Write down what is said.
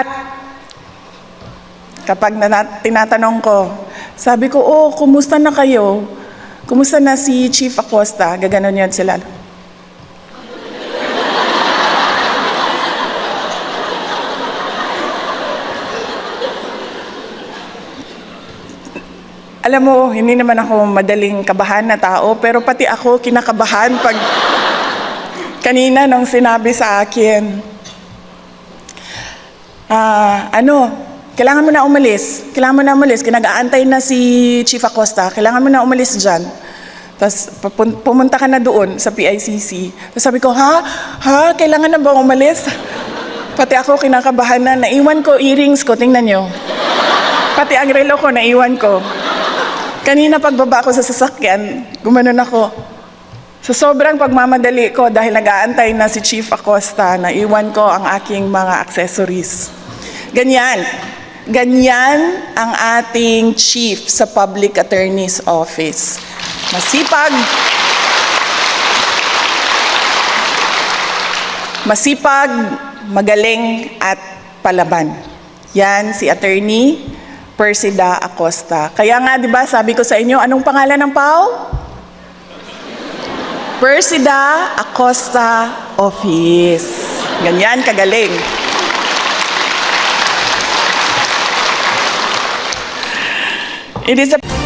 At kapag na, tinatanong ko, sabi ko, oh, kumusta na kayo? Kumusta na si Chief Acosta? Gaganon yan sila. Alam mo, hindi naman ako madaling kabahan na tao, pero pati ako kinakabahan pag kanina nung sinabi sa akin, ah, ano, kailangan mo na umalis. Kailangan mo na umalis. Kinag-aantay na si Chief Acosta. Kailangan mo na umalis dyan. Tapos pumunta ka na doon sa PICC. Tapos sabi ko, ha? Ha? Kailangan na ba umalis? Pati ako kinakabahan na. Naiwan ko earrings ko. Tingnan nyo. Pati ang relo ko, naiwan ko. Kanina pagbaba ko sa sasakyan, gumanon ako. Sa sobrang pagmamadali ko dahil nag-aantay na si Chief Acosta, naiwan ko ang aking mga accessories. Ganyan. Ganyan ang ating chief sa Public Attorney's Office. Masipag, masipag, magaling at palaban. Yan si Attorney Persida Acosta. Kaya nga, di ba, sabi ko sa inyo, anong pangalan ng PAO? Persida Acosta Office. Ganyan, kagaling. It is a